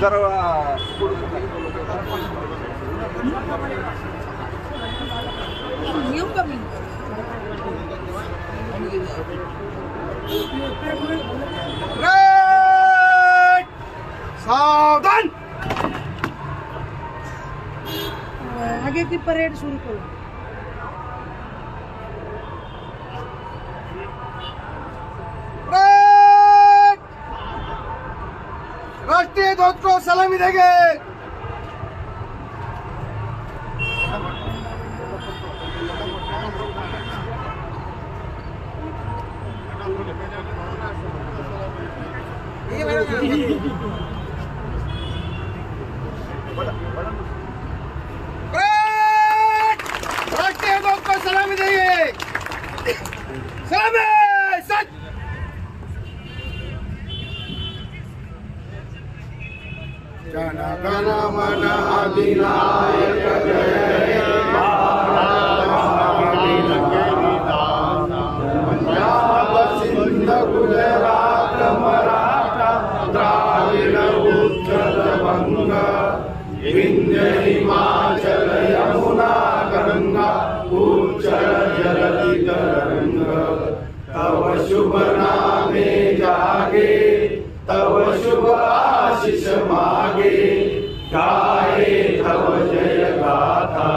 जरा नाही, तसं परेड सुरू करू राष्ट्रीय ध्वज को Sammy! Set! Janakana mana adina ayakadaya Mahana mana adina kamitana Manjaba sindhagule शुभ आशीष मागे. गाये तव जय गाथा.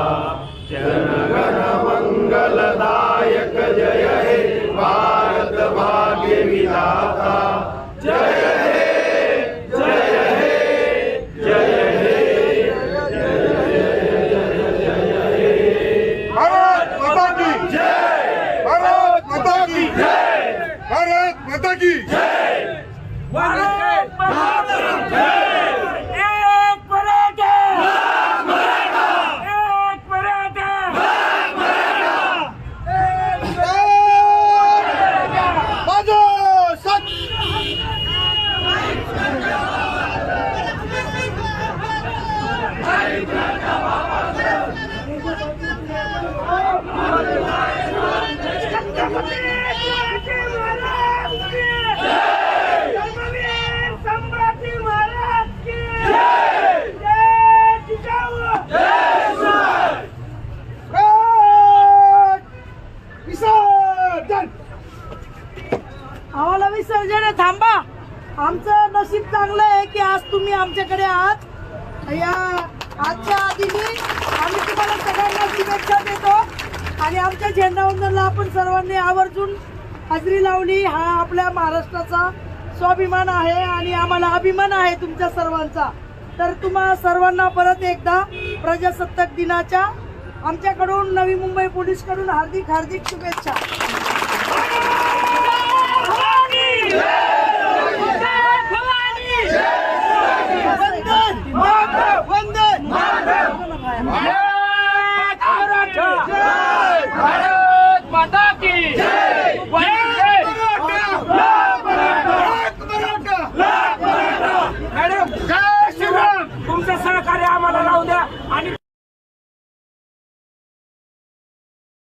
जनगण मंगलदायक जय हे भारत भाग्य विधाता. जय हे जय हे जय हे भारत माता की जय! भारत माता की जय! भारत माता की जय! बाजू आम्हाला विसर्जन आहे, थांबा. आमचं नशीब चांगलं आहे की आज तुम्ही आमच्याकडे आहात. या आजच्या आधीने आम्ही तुम्हाला सगळ्यांना शुभेच्छा देतो. आणि आमच्या झेंडावंदनला आपण सर्वांनी आवर्जून हजेरी लावली. हा आपल्या महाराष्ट्राचा स्वाभिमान आहे आणि आम्हाला अभिमान आहे तुमच्या सर्वांचा. तर तुम्हा सर्वांना परत एकदा प्रजासत्ताक दिनाच्या आमच्याकडून नवी मुंबई पोलीसकडून हार्दिक हार्दिक शुभेच्छा.